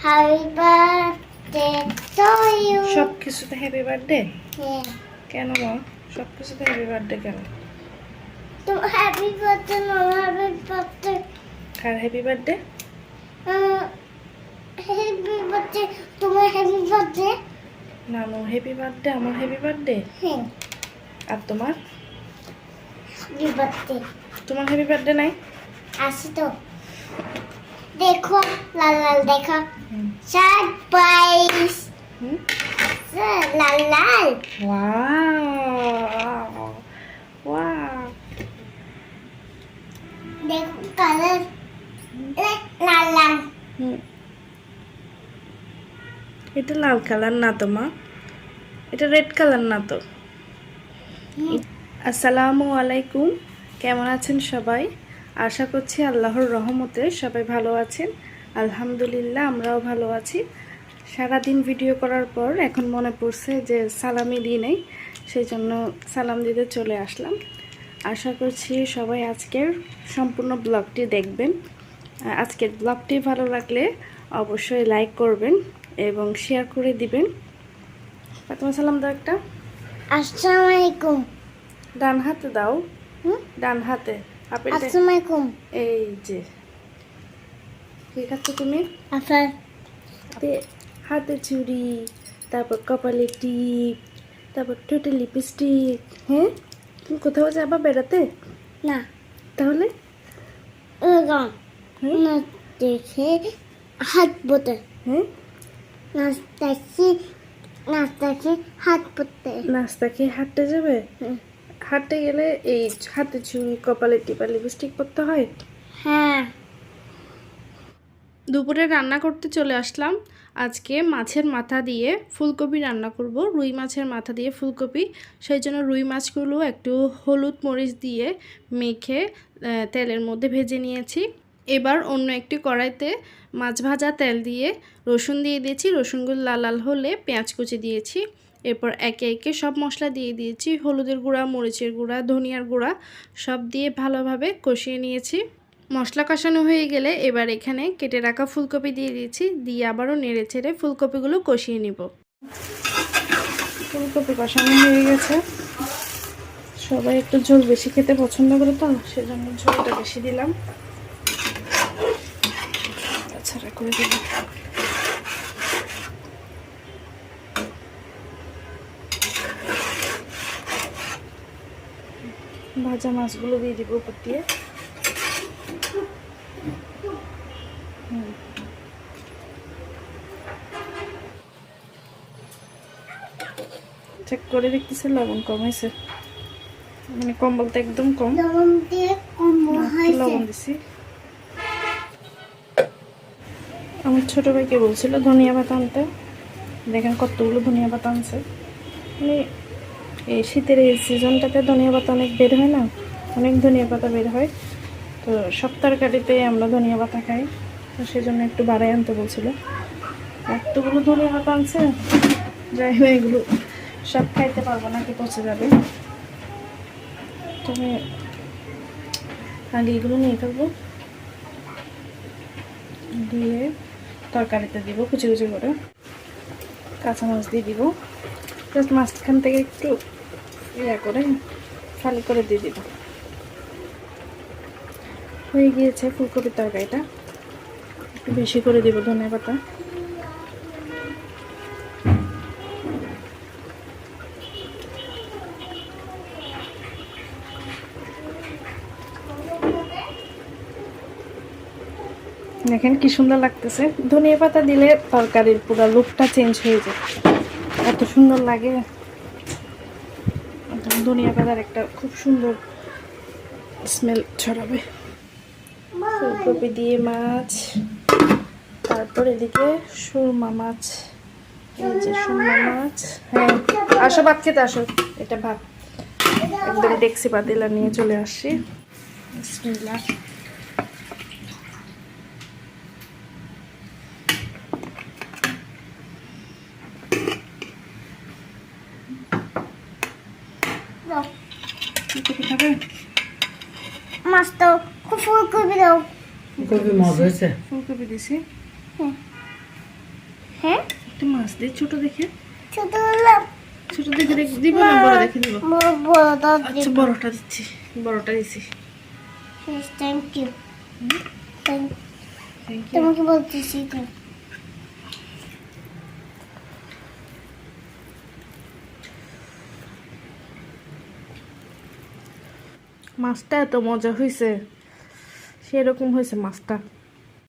Happy birthday to you. সব কিছুতে happy birthday. কেন মা? সব কিছুতে হ্যাপি বার্থডে কেন? তো হ্যাপি বার্থডে মামা হ্যাপি বার্থডে কার হ্যাপি বার্থডে হ্যাপি বার্থডে তোমার হ্যাপি বার্থডে নানু হ্যাপি বার্থডে আমার হ্যাপি বার্থডে হ্যাঁ। আর তোমার? হ্যাপি বার্থডে তোমার হ্যাপি বার্থডে নাই? আসি তো। দেখো লাল লাল দেখো। সারপ্রাইজ লাল লাল ওয়াও ওয়াও দেখো কালার লাল লাল এটা লাল কালার না তো মা? এটা রেড কালার না তো? আসসালামু আলাইকুম। কেমন আছেন সবাই? আশা করছি আল্লাহর রহমতে সবাই ভালো আছেন। আলহামদুলিল্লাহ আমরাও ভালো আছি। সারাদিন ভিডিও করার পর এখন মনে পড়ছে যে সালামি দিই নেই সেই জন্য সালাম দিতে চলে আসলাম। আশা করছি সবাই আজকের সম্পূর্ণ ব্লগটি দেখবেন। আজকের ব্লগটি ভালো লাগলে অবশ্যই লাইক করবেন এবং শেয়ার করে দিবেন। ফাতেমা সালাম দাও একটা। আসসালামু আলাইকুম। ডান হাতে দাও। হুম? ডান হাতে। আসসালামু আলাইকুম। এই যে। কি খাচ্ছ তুমি? আপনার হাতে চুড়ি তারপর কপালে টিপ তারপর ঠোঁটে লিপস্টিক হ্যাঁ? তুমি কোথাও যাবা বেড়াতে? না। তাহলে? দেখে হাত বোতে হ্যাঁ? নাচতেছি নাচতেছি হাত পড়তে নাস্তা খেয়ে হাঁটতে যাবে। হাঁটতে গেলে এই হাতে চুড়ি কপালে টিপা লিপস্টিক পরতে হয়? হ্যাঁ। দুপুরে রান্না করতে চলে আসলাম। আজকে মাছের মাথা দিয়ে ফুলকপি রান্না করব। রুই মাছের মাথা দিয়ে ফুলকপি। সেই জন্য রুই মাছগুলো একটু হলুদ মরিচ দিয়ে মেখে তেলের মধ্যে ভেজে নিয়েছি। এবার অন্য একটি কড়াইতে মাছ ভাজা তেল দিয়ে রসুন দিয়ে দিয়েছি। রসুনগুলো লাল লাল হলে পেঁয়াজ কুচি দিয়েছি। এরপর একে একে সব মশলা দিয়ে দিয়েছি। হলুদের গুঁড়া, মরিচের গুঁড়া, ধনিয়ার গুঁড়া সব দিয়ে ভালোভাবে কষিয়ে নিয়েছি। মশলা কষানো হয়ে গেলে এবার এখানে কেটে রাখা ফুলকপি দিয়ে দিয়েছি দিয়ে আবারও নেড়ে ছেড়ে ফুলকপিগুলো কষিয়ে নিব। ফুলকপি কষানো হয়ে গেছে। সবাই একটু ঝোল বেশি খেতে পছন্দ করে তো, সেজন্য ঝোলটা বেশি দিলাম। ছাড়া করে দিলাম। ভাজা মাছগুলো দিয়ে দিব উপর দিয়ে। চেক করে দেখতেছে লবণ কম হয়েছে। মানে কম বলতে একদম কম। লবণ দিছি। আমার ছোট ভাইকে বলছিল ধনিয়া পাতা আনতে। দেখেন কতগুলো ধনিয়া পাতা আনছে। মানে এই শীতের এই সিজনটাতে ধনিয়া পাতা অনেক বের হয় না? অনেক ধনিয়া পাতা বের হয়। তো সব তরকারিতে আমরা ধনিয়া পাতা খাই। তো সেজন্য একটু বাড়াই আনতে বলছিল। এতগুলো ধনিয়া পাতা আনছে, যাই হোক এগুলো সব খাইতে পারব না কি পচে যাবে। তবে আগে এগুলো নিয়ে ফেলব দিয়ে তরকারিতে দিব কুচি কুচি করে। কাঁচা মাছ দিয়ে দিব। জাস্ট মাঝখান থেকে একটু ইয়া করে খালি করে দিয়ে দিব। হয়ে গিয়েছে ফুলকপির তরকারিটা। একটু বেশি করে দিব ধনে পাতা। দেখেন কি সুন্দর লাগতেছে। ধনিয়া পাতা দিলে তরকারির পুরো লুকটা চেঞ্জ হয়ে যায়। এত সুন্দর লাগে। ধনিয়া পাতার একটা খুব সুন্দর স্মেল ছড়াবে। ফুলকপি দিয়ে মাছ, তারপর এদিকে সুরমা মাছ, এই যে সুরমা মাছ। হ্যাঁ আসো ভাত খেতে, আসো, এটা ভাত। একদম ডেক্সি পাতিলা নিয়ে চলে আসি। দাও। ফুলকপি খাবে মাছ তো, খুব ফুলকপি মজা হয়েছে ফুলকপি দিছি হ্যাঁ। একটা মাছ ছোট দেখে ছোট ছোট দেখে দেখ দিব না বড় দেখে দিব বড়টা আচ্ছা বড়টা দিচ্ছি বড়টা দিচ্ছি থ্যাংক ইউ তোমাকে বলতেছি মাছটা এত মজা হয়েছে সেরকম হয়েছে মাছটা।